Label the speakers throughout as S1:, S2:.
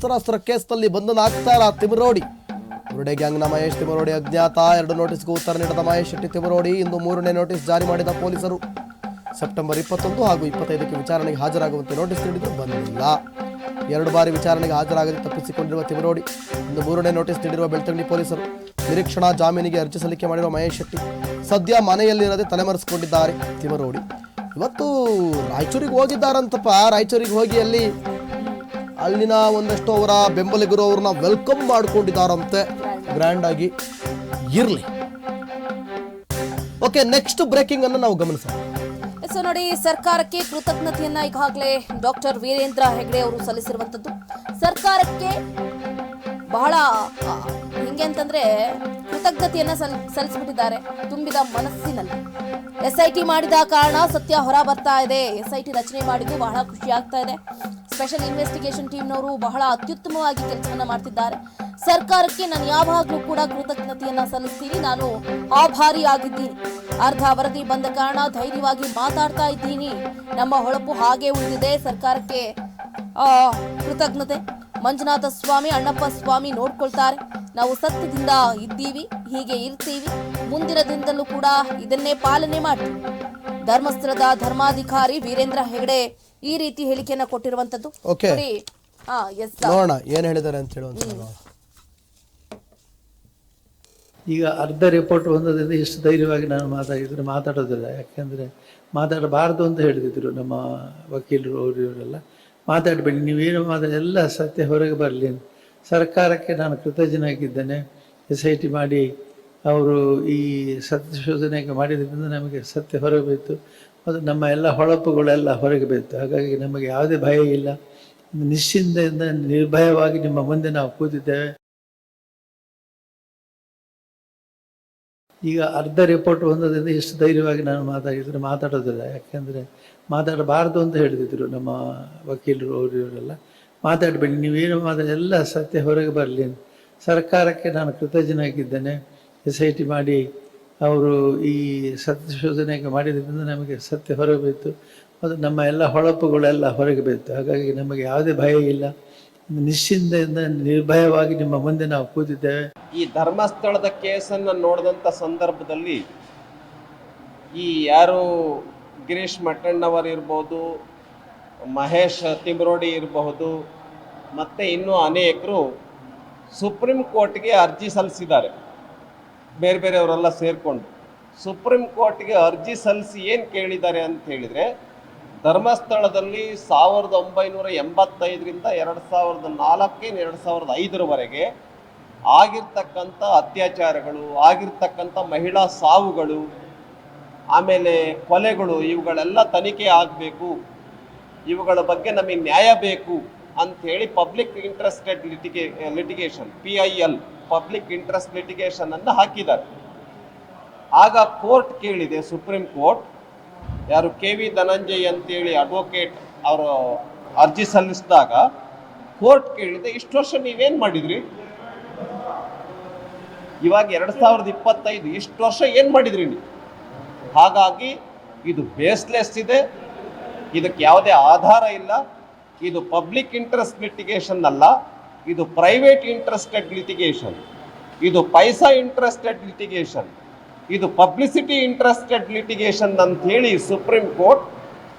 S1: ಶಸ್ತ್ರಾಸ್ತ್ರ ಕೇಸ್ನಲ್ಲಿ ಬಂಧನ ಆಗ್ತಾರ ತಿಮರೋಡಿ. ಬುರುಡೆ ಗ್ಯಾಂಗ್ನ ಮಹೇಶ್ ತಿಮರೋಡಿ ಅಜ್ಞಾತ, ಎರಡು ನೋಟಿಸ್ಗೂ ಉತ್ತರ ನೀಡಿದ ಮಹೇಶ್ ಶೆಟ್ಟಿ ತಿಮರೋಡಿ, ಇಂದು ಮೂರನೇ ನೋಟಿಸ್ ಜಾರಿ ಮಾಡಿದ ಪೊಲೀಸರು. ಸೆಪ್ಟೆಂಬರ್ ಇಪ್ಪತ್ತೊಂದು ಹಾಗೂ ಇಪ್ಪತ್ತೈದಕ್ಕೆ ವಿಚಾರಣೆಗೆ ಹಾಜರಾಗುವಂತೆ ನೋಟಿಸ್ ನೀಡಿದ್ರು ಬಂದಿಲ್ಲ. ಎರಡು ಬಾರಿ ವಿಚಾರಣೆಗೆ ಹಾಜರಾಗದೆ ತಪ್ಪಿಸಿಕೊಂಡಿರುವ ತಿಮರೋಡಿ, ಇಂದು ಮೂರನೇ ನೋಟಿಸ್ ನೀಡಿರುವ ಬೆಳ್ತಂಗಡಿ ಪೊಲೀಸರು. ನಿರೀಕ್ಷಣಾ ಜಾಮೀನಿಗೆ ಅರ್ಜಿ ಸಲ್ಲಿಕೆ ಮಾಡಿರುವ ಮಹೇಶ್ ಶೆಟ್ಟಿ ಸದ್ಯ ಮನೆಯಲ್ಲಿರದೆ ತಲೆಮರೆಸಿಕೊಂಡಿದ್ದಾರೆ ತಿಮರೋಡಿ. ಇವತ್ತು ರಾಯಚೂರಿಗೆ ಹೋಗಿದ್ದಾರಂತಪ್ಪ. ರಾಯಚೂರಿಗೆ ಹೋಗಿ ಅಲ್ಲಿ ಅಲ್ಲಿನ ಒಂದಷ್ಟು ಅವರ ಬೆಂಬಲಿಗರು ಅವ್ರನ್ನ ವೆಲ್ಕಮ್ ಮಾಡಿಕೊಂಡಿದ್ದಾರಂತೆ. ಗ್ರ್ಯಾಂಡ್ ಆಗಿ ಇರ್ಲಿ. ಓಕೆ ನೆಕ್ಸ್ಟ್ ಬ್ರೇಕಿಂಗ್ ಅನ್ನು ನಾವು ಗಮನಿಸೋಣ.
S2: ಸೊ ನೋಡಿ, ಸರ್ಕಾರಕ್ಕೆ ಕೃತಜ್ಞತೆಯನ್ನ ಈಗಾಗಲೇ ಡಾಕ್ಟರ್ ವೀರೇಂದ್ರ ಹೆಗ್ಡೆ ಅವರು ಸಲ್ಲಿಸಿರುವಂತದ್ದು ಸರ್ಕಾರಕ್ಕೆ ಬಹಳ ಹಿಂಗೆ ಅಂತಂದ್ರೆ ಕೃತಜ್ಞತೆಯನ್ನ ಸಲ್, ಸಲ್ಲಿಸ್ಬಿಟ್ಟಿದ್ದಾರೆ. ತುಂಬಿದ ಮನಸ್ಸಿನಲ್ಲಿ. ಎಸ್ ಐ ಟಿ ಮಾಡಿದ ಕಾರಣ ಸತ್ಯ ಹೊರ ಬರ್ತಾ ಇದೆ. ಎಸ್ ಐ ಟಿ ರಚನೆ ಮಾಡಿದ್ದು ಬಹಳ ಖುಷಿ ಆಗ್ತಾ ಇದೆ. ಸ್ಪೆಷಲ್ ಇನ್ವೆಸ್ಟಿಗೇಷನ್ ಟೀಮ್ನವರು ಬಹಳ ಅತ್ಯುತ್ತಮವಾಗಿ ಕೆಲಸವನ್ನು ಮಾಡ್ತಿದ್ದಾರೆ. ಸರ್ಕಾರಕ್ಕೆ ನಾನು ಯಾವಾಗಲೂ ಕೂಡ ಕೃತಜ್ಞತೆಯನ್ನ ಸಲ್ಲಿಸ್ತೀನಿ. ನಾನು ಆಭಾರಿಯಾಗಿದ್ದೀನಿ. ಅರ್ಧ ವರದಿ ಬಂದ ಕಾರಣ ಧೈರ್ಯವಾಗಿ ಮಾತಾಡ್ತಾ ಇದ್ದೀನಿ. ನಮ್ಮ ಹೊಳಪು ಹಾಗೆ ಉಳಿದಿದೆ. ಸರ್ಕಾರಕ್ಕೆ ಕೃತಜ್ಞತೆ. ಮಂಜುನಾಥ ಸ್ವಾಮಿ, ಅಣ್ಣಪ್ಪ ಸ್ವಾಮಿ ನೋಡ್ಕೊಳ್ತಾರೆ. ನಾವು ಸತ್ಯದಿಂದ ಇದ್ದೀವಿ ಹೀಗೆ ಇರ್ತೀವಿ ಮುಂದಿನ ದಿನದಲ್ಲೂ ಕೂಡ ಇದನ್ನೇ ಪಾಲನೆ ಮಾಡ್ತೀವಿ ಧರ್ಮಸ್ಥಳದ ಧರ್ಮಾಧಿಕಾರಿ ವೀರೇಂದ್ರ ಹೆಗಡೆ ಈ ರೀತಿ ಹೇಳಿಕೆಯನ್ನ ಕೊಟ್ಟಿರುವಂತದ್ದು.
S1: ಓಕೆ
S2: ಸರಿ ಆ, yes,
S1: ನೋಡೋಣ ಏನು ಹೇಳಿದ್ದಾರೆ ಅಂತ ಹೇಳುವಂತ
S3: ಈಗ ಅರ್ಧ ರಿಪೋರ್ಟ್ ಬಂದದ್ರಿಂದ ಎಷ್ಟು ಧೈರ್ಯವಾಗಿ ನಾನು ಮಾತಾಡಿದ್ರೆ ಮಾತಾಡೋದಿಲ್ಲ. ಯಾಕೆಂದರೆ ಮಾತಾಡಬಾರ್ದು ಅಂತ ಹೇಳಿದ್ರು ನಮ್ಮ ವಕೀಲರು ಅವರು ಇವರೆಲ್ಲ. ಮಾತಾಡಬೇಡಿ ನೀವೇನು ಮಾತಾಡಿ ಎಲ್ಲ ಸತ್ಯ ಹೊರಗೆ ಬರಲಿ ಅಂತ. ಸರ್ಕಾರಕ್ಕೆ ನಾನು ಕೃತಜ್ಞನಾಗಿದ್ದೇನೆ. ಎಸ್ ಐ ಟಿ ಮಾಡಿ ಅವರು ಈ ಸತ್ಯಶೋಧನೆಗೆ ಮಾಡಿದ್ದರಿಂದ ನಮಗೆ ಸತ್ಯ ಹೊರಗೆ ಬೀತು ಮತ್ತು ನಮ್ಮ ಎಲ್ಲ ಹೊಳಪುಗಳೆಲ್ಲ ಹೊರಗೆ ಬೀತು ಹಾಗಾಗಿ ನಮಗೆ ಯಾವುದೇ ಭಯ ಇಲ್ಲ. ನಿಶ್ಚಿಂತೆಯಿಂದ ನಿರ್ಭಯವಾಗಿ ನಿಮ್ಮ ಮುಂದೆ ನಾವು ಕೂತಿದ್ದೇವೆ. ಈಗ ಅರ್ಧ ರಿಪೋರ್ಟ್ ಒಂದರಿಂದ ಎಷ್ಟು ಧೈರ್ಯವಾಗಿ ನಾನು ಮಾತಾಡಿದ್ರೆ ಮಾತಾಡೋದಿಲ್ಲ. ಯಾಕೆಂದರೆ ಮಾತಾಡಬಾರ್ದು ಅಂತ ಹೇಳಿದ್ರು ನಮ್ಮ ವಕೀಲರು ಅವರು ಇವರೆಲ್ಲ ಮಾತಾಡಬೇಡಿ ನೀವೇನು ಮಾತಾಡಿ, ಎಲ್ಲ ಸತ್ಯ ಹೊರಗೆ ಬರಲಿ ಸರ್ಕಾರಕ್ಕೆ ನಾನು ಕೃತಜ್ಞನಾಗಿದ್ದೇನೆ. ಎಸ್ ಐ ಟಿ ಮಾಡಿ, ಅವರು ಈ ಸತ್ಯಶೋಧನೆಗೆ ಮಾಡಿದ್ರಿಂದ ನಮಗೆ ಸತ್ಯ ಹೊರಗೆ ಬೀತು ಮತ್ತು ನಮ್ಮ ಎಲ್ಲ ಹೊಳಪುಗಳೆಲ್ಲ ಹೊರಗೆ ಬೀತು ಹಾಗಾಗಿ ನಮಗೆ ಯಾವುದೇ ಭಯ ಇಲ್ಲ. ನಿಶ್ಚಿಂತೆಯಿಂದ, ನಿರ್ಭಯವಾಗಿ ನಿಮ್ಮ ಮುಂದೆ ನಾವು ಕೂತಿದ್ದೇವೆ.
S4: ಈ ಧರ್ಮಸ್ಥಳದ ಕೇಸನ್ನು ನೋಡಿದಂಥ ಸಂದರ್ಭದಲ್ಲಿ ಈ ಯಾರು ಗಿರೀಶ್ ಮಟ್ಟಣ್ಣವರ್ ಇರ್ಬೋದು ಮಹೇಶ್ ತಿಬ್ರೋಡಿ ಇರಬಹುದು, ಮತ್ತು ಇನ್ನೂ ಅನೇಕರು ಸುಪ್ರೀಂ ಕೋರ್ಟ್ಗೆ ಅರ್ಜಿ ಸಲ್ಲಿಸಿದ್ದಾರೆ. ಬೇರೆ ಬೇರೆಯವರೆಲ್ಲ ಸೇರಿಕೊಂಡು. ಸುಪ್ರೀಂ ಕೋರ್ಟ್ಗೆ ಅರ್ಜಿ ಸಲ್ಲಿಸಿ ಏನು ಕೇಳಿದ್ದಾರೆ ಅಂತ ಹೇಳಿದರೆ, ಧರ್ಮಸ್ಥಳದಲ್ಲಿ ಸಾವಿರದ ಒಂಬೈನೂರ ಎಂಬತ್ತೈದರಿಂದ ಎರಡು ಸಾವಿರದ ನಾಲ್ಕಿನ ಎರಡು ಸಾವಿರದ ಐದರವರೆಗೆ ಆಗಿರ್ತಕ್ಕಂಥ ಅತ್ಯಾಚಾರಗಳು, ಆಗಿರ್ತಕ್ಕಂಥ ಮಹಿಳಾ ಸಾವುಗಳು, ಆಮೇಲೆ ಕೊಲೆಗಳು ಇವುಗಳೆಲ್ಲ ತನಿಖೆ ಆಗಬೇಕು. ಇವುಗಳ ಬಗ್ಗೆ ನಮಗೆ ನ್ಯಾಯ ಬೇಕು ಅಂಥೇಳಿ public interested ಲಿಟಿಗೇ litigation P I L public interest litigation ಅನ್ನು ಹಾಕಿದ್ದಾರೆ. ಆಗ ಕೋರ್ಟ್ ಕೇಳಿದೆ ಸುಪ್ರೀಂ ಕೋರ್ಟ್ ಯಾರು ಕೆ ವಿ ಧನಂಜಯ್ ಅಂತೇಳಿ ಅಡ್ವೊಕೇಟ್ ಅವರು ಅರ್ಜಿ ಸಲ್ಲಿಸಿದಾಗ ಕೋರ್ಟ್ ಕೇಳಿದೆ, ಇಷ್ಟು ವರ್ಷ ನೀವೇನು ಮಾಡಿದ್ರಿ? ಇವಾಗ ಎರಡು ಸಾವಿರದ ಇಪ್ಪತ್ತೈದು, ಇಷ್ಟು ವರ್ಷ ಏನು ಮಾಡಿದ್ರಿ ನೀವು? ಹಾಗಾಗಿ ಇದು ಬೇಸ್ಲೆಸ್ ಇದೆ. ಇದಕ್ಕೆ ಯಾವುದೇ ಆಧಾರ ಇಲ್ಲ. ಇದು ಪಬ್ಲಿಕ್ ಇಂಟ್ರೆಸ್ಟ್ ಲಿಟಿಗೇಷನ್ ಅಲ್ಲ. ಇದು ಪ್ರೈವೇಟ್ ಇಂಟ್ರೆಸ್ಟೆಡ್ ಲಿಟಿಗೇಷನ್ ಇದು ಪೈಸಾ ಇಂಟ್ರೆಸ್ಟೆಡ್ ಲಿಟಿಗೇಷನ್ ಇದು ಪಬ್ಲಿಸಿಟಿ ಇಂಟ್ರೆಸ್ಟೆಡ್ ಲಿಟಿಗೇಷನ್ ಅಂತ ಹೇಳಿ ಸುಪ್ರೀಂ ಕೋರ್ಟ್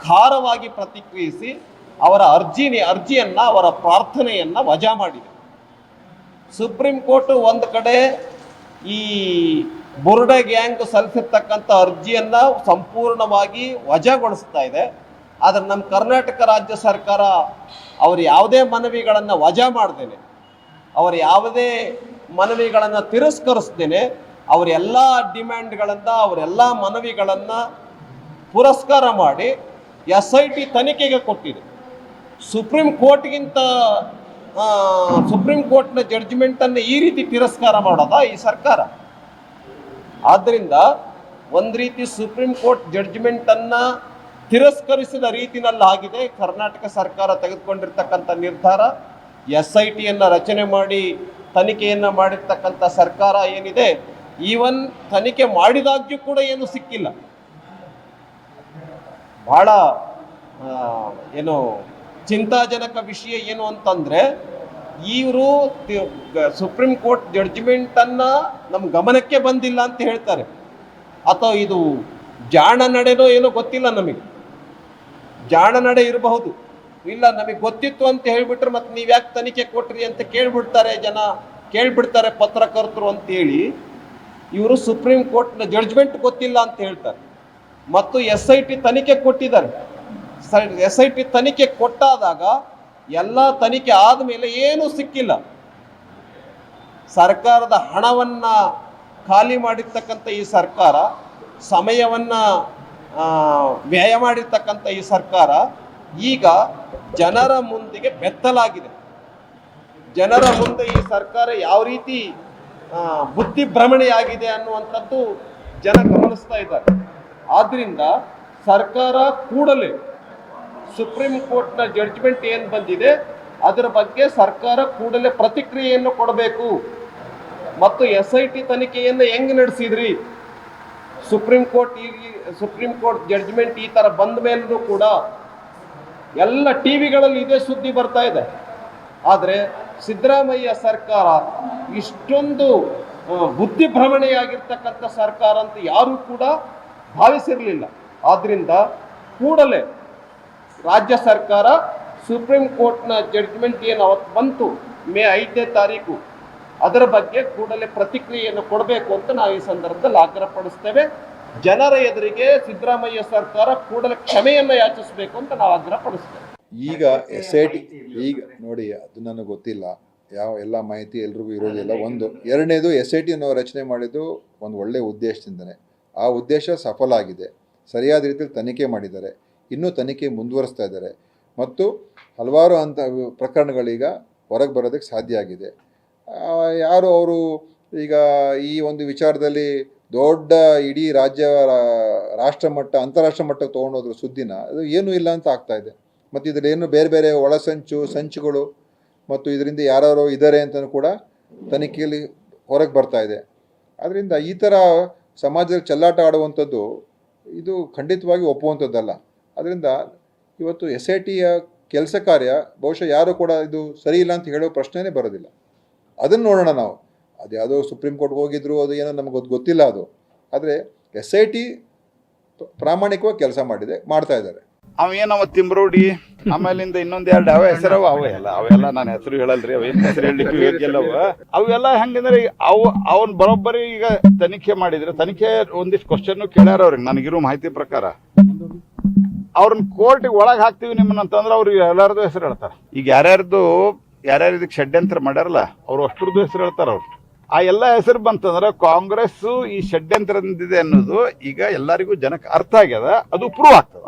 S4: ಖಾರವಾಗಿ ಪ್ರತಿಕ್ರಿಯಿಸಿ ಅವರ ಅರ್ಜಿನಿ, ಅರ್ಜಿಯನ್ನ, ಅವರ ಪ್ರಾರ್ಥನೆಯನ್ನ ವಜಾ ಮಾಡಿದೆ. ಸುಪ್ರೀಂ ಕೋರ್ಟ್ ಒಂದು ಕಡೆ ಈ ಬುರ್ಡೆ ಗ್ಯಾಂಗ್ ಸಲ್ಲಿಸಿರ್ತಕ್ಕಂಥ ಅರ್ಜಿಯನ್ನ ಸಂಪೂರ್ಣವಾಗಿ ವಜಾಗೊಳಿಸ್ತಾ ಇದೆ. ಆದರೆ ನಮ್ಮ ಕರ್ನಾಟಕ ರಾಜ್ಯ ಸರ್ಕಾರ ಅವರು ಯಾವುದೇ ಮನವಿಗಳನ್ನು ವಜಾ ಮಾಡ್ದೇನೆ. ಅವರು ಯಾವುದೇ ಮನವಿಗಳನ್ನು ತಿರಸ್ಕರಿಸ್ದೇನೆ. ಅವರೆಲ್ಲ ಡಿಮ್ಯಾಂಡ್ಗಳನ್ನು ಅವರೆಲ್ಲ ಮನವಿಗಳನ್ನು ಪುರಸ್ಕಾರ ಮಾಡಿ ಎಸ್ ಐ ಟಿ ತನಿಖೆಗೆ ಕೊಟ್ಟಿದೆ. ಸುಪ್ರೀಂ ಕೋರ್ಟ್ಗಿಂತ ಸುಪ್ರೀಂ ಕೋರ್ಟ್ನ ಜಡ್ಜ್ಮೆಂಟನ್ನು ಈ ರೀತಿ ತಿರಸ್ಕಾರ ಮಾಡೋದಾ ಈ ಸರ್ಕಾರ? ಆದ್ದರಿಂದ ಒಂದು ರೀತಿ ಸುಪ್ರೀಂ ಕೋರ್ಟ್ ಜಡ್ಜ್ಮೆಂಟನ್ನು ತಿರಸ್ಕರಿಸಿದ ರೀತಿನಲ್ಲಿ ಆಗಿದೆ ಕರ್ನಾಟಕ ಸರ್ಕಾರ ತೆಗೆದುಕೊಂಡಿರ್ತಕ್ಕಂಥ ನಿರ್ಧಾರ ಎಸ್ ಐ ಟಿಯನ್ನು ರಚನೆ ಮಾಡಿ, ತನಿಖೆಯನ್ನು ಮಾಡಿರ್ತಕ್ಕಂಥ ಸರ್ಕಾರ ಏನಿದೆ, ಈವನ್ ತನಿಖೆ ಮಾಡಿದಾಗ್ಯೂ ಕೂಡ ಏನು ಸಿಕ್ಕಿಲ್ಲ. ಬಹಳ ಏನು ಚಿಂತಾಜನಕ ವಿಷಯ ಏನು ಅಂತಂದರೆ, ಇವರು ಸುಪ್ರೀಂ ಕೋರ್ಟ್ ಜಡ್ಜ್ಮೆಂಟ್ ಅನ್ನ ನಮ್ಮ ಗಮನಕ್ಕೆ ಬಂದಿಲ್ಲ ಅಂತ ಹೇಳ್ತಾರೆ. ಅಥವಾ ಇದು ಜಾಣ ನಡೆನೋ ಏನೋ ಗೊತ್ತಿಲ್ಲ ನಮಗೆ. ಜಾಣ ನಡೆ ಇರಬಹುದು. ಇಲ್ಲ, ನಮಗೆ ಗೊತ್ತಿತ್ತು ಅಂತ ಹೇಳ್ಬಿಟ್ರೆ ಮತ್ತೆ ನೀವು ಯಾಕೆ ತನಿಖೆ ಕೊಟ್ರಿ ಅಂತ ಕೇಳ್ಬಿಡ್ತಾರೆ ಜನ. ಕೇಳ್ಬಿಡ್ತಾರೆ ಪತ್ರಕರ್ತರು ಅಂತೇಳಿ ಇವರು ಸುಪ್ರೀಂ ಕೋರ್ಟ್ನ ಜಡ್ಜ್ಮೆಂಟ್ ಗೊತ್ತಿಲ್ಲ ಅಂತ ಹೇಳ್ತಾರೆ. ಮತ್ತು ಎಸ್ ಐ ಟಿ ತನಿಖೆ ಕೊಟ್ಟಿದ್ದಾರೆ. ಎಸ್ ಐ ಟಿ ತನಿಖೆ ಕೊಟ್ಟಾದಾಗ ಎಲ್ಲ ತನಿಖೆ ಆದಮೇಲೆ ಏನೂ ಸಿಕ್ಕಿಲ್ಲ. ಸರ್ಕಾರದ ಹಣವನ್ನ ಖಾಲಿ ಮಾಡಿರ್ತಕ್ಕಂಥ ಈ ಸರ್ಕಾರ ಸಮಯವನ್ನ ವ್ಯಯ ಮಾಡಿರ್ತಕ್ಕಂಥ ಈ ಸರ್ಕಾರ ಈಗ ಜನರ ಮುಂದಿಗೆ ಬೆತ್ತಲಾಗಿದೆ. ಜನರ ಮುಂದೆ ಈ ಸರ್ಕಾರ ಯಾವ ರೀತಿ ಬುದ್ಧಿ ಬುದ್ಧಿಭ್ರಮಣೆಯಾಗಿದೆ ಅನ್ನುವಂಥದ್ದು ಜನ ಗಮನಿಸ್ತಾ ಇದ್ದಾರೆ. ಆದ್ದರಿಂದ ಸರ್ಕಾರ ಕೂಡಲೇ ಸುಪ್ರೀಂ ಕೋರ್ಟ್ನ ಜಡ್ಜ್ಮೆಂಟ್ ಏನು ಬಂದಿದೆ, ಅದರ ಬಗ್ಗೆ ಸರ್ಕಾರ ಕೂಡಲೇ ಪ್ರತಿಕ್ರಿಯೆಯನ್ನು ಕೊಡಬೇಕು. ಮತ್ತು ಎಸ್ ಐ ಟಿ ತನಿಖೆಯನ್ನು ಹೆಂಗೆ ನಡೆಸಿದ್ರಿ? ಸುಪ್ರೀಂ ಕೋರ್ಟ್ ಈ ಸುಪ್ರೀಂ ಕೋರ್ಟ್ ಜಡ್ಜ್ಮೆಂಟ್ ಈ ಥರ ಬಂದ ಮೇಲೂ ಕೂಡ ಎಲ್ಲ ಟಿವಿಗಳಲ್ಲಿ ಇದೇ ಸುದ್ದಿ ಬರ್ತಾ ಇದೆ. ಆದರೆ ಸಿದ್ದರಾಮಯ್ಯ ಸರ್ಕಾರ ಇಷ್ಟೊಂದು ಬುದ್ಧಿ ಬುದ್ಧಿಭ್ರಮಣೆಯಾಗಿರ್ತಕ್ಕಂಥ ಸರ್ಕಾರ ಅಂತ ಯಾರೂ ಕೂಡ ಭಾವಿಸಿರಲಿಲ್ಲ. ಆದ್ದರಿಂದ ಕೂಡಲೇ ರಾಜ್ಯ ಸರ್ಕಾರ ಸುಪ್ರೀಂ ಕೋರ್ಟ್ನ ಜಡ್ಜ್ಮೆಂಟ್ ಏನು ಅವತ್ತು ಬಂತು, ಮೇ ಐದನೇ ತಾರೀಕು, ಅದರ ಬಗ್ಗೆ ಕೂಡಲೇ ಪ್ರತಿಕ್ರಿಯೆಯನ್ನು ಕೊಡಬೇಕು ಅಂತ ನಾವು ಈ ಸಂದರ್ಭದಲ್ಲಿ ಆಗ್ರಹಪಡಿಸ್ತೇವೆ. ಜನರ ಎದುರಿಗೆ ಸಿದ್ದರಾಮಯ್ಯ ಸರ್ಕಾರ ಕೂಡಲೇ ಕ್ಷಮೆಯನ್ನು ಯಾಚಿಸಬೇಕು ಅಂತ ನಾವು ಆಗ್ರಹಪಡಿಸ್ತೇವೆ
S5: ಈಗ ಎಸ್ ಐ ಟಿ ಈಗ ನೋಡಿ, ಅದು ನನಗೆ ಗೊತ್ತಿಲ್ಲ. ಯಾವ ಎಲ್ಲ ಮಾಹಿತಿ ಎಲ್ರಿಗೂ ಇರೋದಿಲ್ಲ. ಒಂದು, ಎರಡನೇದು ಎಸ್ ಐ ಟಿ ನಾವು ರಚನೆ ಮಾಡಿದ್ದು ಒಂದು ಒಳ್ಳೆಯ ಉದ್ದೇಶದಿಂದನೇ. ಆ ಉದ್ದೇಶ ಸಫಲ ಆಗಿದೆ. ಸರಿಯಾದ ರೀತಿಯಲ್ಲಿ ತನಿಖೆ ಮಾಡಿದ್ದಾರೆ. ಇನ್ನೂ ತನಿಖೆ ಮುಂದುವರಿಸ್ತಾ ಇದ್ದಾರೆ. ಮತ್ತು ಹಲವಾರು ಅಂತ ಪ್ರಕರಣಗಳೀಗ ಹೊರಗೆ ಬರೋದಕ್ಕೆ ಸಾಧ್ಯ ಆಗಿದೆ. ಯಾರು ಅವರು ಈಗ ಈ ಒಂದು ವಿಚಾರದಲ್ಲಿ ದೊಡ್ಡ ಇಡೀ ರಾಜ್ಯ ರಾಷ್ಟ್ರ ಮಟ್ಟ, ಅಂತಾರಾಷ್ಟ್ರ ಮಟ್ಟಕ್ಕೆ ತೊಗೊಂಡೋದ್ರು ಸುದ್ದಿನ. ಅದು ಏನೂ ಇಲ್ಲ ಅಂತ ಆಗ್ತಾ ಇದೆ. ಮತ್ತು ಇದರಲ್ಲಿ ಏನು ಬೇರೆ ಬೇರೆ ಒಳಸಂಚು ಸಂಚುಗಳು ಮತ್ತು ಇದರಿಂದ ಯಾರ್ಯಾರೋ ಇದ್ದಾರೆ ಅಂತಲೂ ಕೂಡ ತನಿಖೆಯಲ್ಲಿ ಹೊರಗೆ ಬರ್ತಾ ಇದೆ. ಆದ್ದರಿಂದ ಈ ಥರ ಸಮಾಜದಲ್ಲಿ ಚೆಲ್ಲಾಟ ಆಡುವಂಥದ್ದು ಇದು ಖಂಡಿತವಾಗಿ ಒಪ್ಪುವಂಥದ್ದಲ್ಲ. ಅದರಿಂದ ಇವತ್ತು ಎಸ್ ಐ ಟಿಯ ಕೆಲಸ ಕಾರ್ಯ, ಬಹುಶಃ ಯಾರು ಕೂಡ ಇದು ಸರಿ ಇಲ್ಲ ಅಂತ ಹೇಳೋ ಪ್ರಶ್ನೆನೇ ಬರೋದಿಲ್ಲ. ಅದನ್ನು ನೋಡೋಣ ನಾವು. ಅದು ಯಾವುದೋ ಸುಪ್ರೀಂ ಕೋರ್ಟ್ಗೆ ಹೋಗಿದ್ರು, ಅದು ಏನೋ ನಮ್ಗೆ ಅದು ಗೊತ್ತಿಲ್ಲ ಅದು. ಆದರೆ ಎಸ್ ಐ ಟಿ ಪ್ರಾಮಾಣಿಕವಾಗಿ ಕೆಲಸ ಮಾಡಿದೆ, ಮಾಡ್ತಾ ಇದ್ದಾರೆ.
S6: ಅವೇನವ ತಿಂಬ್ರೋಡಿ ಆಮೇಲಿಂದ ಇನ್ನೊಂದ್ ಎರಡು ಅವ ಹೆಸರವ ಅವೆಲ್ಲ ಅವೆಲ್ಲ ನಾನು ಹೆಸರು ಹೇಳಲ್ರಿ ಅವೇನ್ ಹೆಸರು ಯೋಗ್ಯಲ್ಲವ ಅವೆಲ್ಲ ಹೆಂಗಂದ್ರೆ ಅವು, ಅವನ್ ಬರೋಬ್ಬರಿ ಈಗ ತನಿಖೆ ಮಾಡಿದ್ರೆ. ತನಿಖೆ ಒಂದಿಷ್ಟು ಕ್ವಶನ್ ಕೇಳ್ಯಾರ ಅವ್ರಿಗೆ, ನನಗಿರೋ ಮಾಹಿತಿ ಪ್ರಕಾರ. ಅವ್ರನ್ನ ಕೋರ್ಟ್ ಒಳಗ್ ಹಾಕ್ತಿವಿ ನಿಮ್ಮನ್ನ ಅಂತಂದ್ರೆ ಅವ್ರು ಎಲ್ಲಾರ್ದು ಹೆಸರು ಹೇಳ್ತಾರ. ಈಗ ಯಾರ್ಯಾರ್ದು, ಯಾರ್ಯಾರು ಇದಕ್ಕೆ ಷಡ್ಯಂತ್ರ ಮಾಡ್ಯಾರಲ್ಲ, ಅವ್ರು ಅಷ್ಟ್ರದ್ದು ಹೆಸರು ಹೇಳ್ತಾರ ಅವ್ರು. ಆ ಎಲ್ಲ ಹೆಸರು ಬಂತಂದ್ರೆ ಕಾಂಗ್ರೆಸ್ ಈ ಷಡ್ಯಂತ್ರದಿಂದಿದೆ ಅನ್ನೋದು ಈಗ ಎಲ್ಲರಿಗೂ ಜನಕ್ಕೆ ಅರ್ಥ ಆಗ್ಯದ, ಅದು ಪ್ರೂವ್ ಆಗ್ತದ.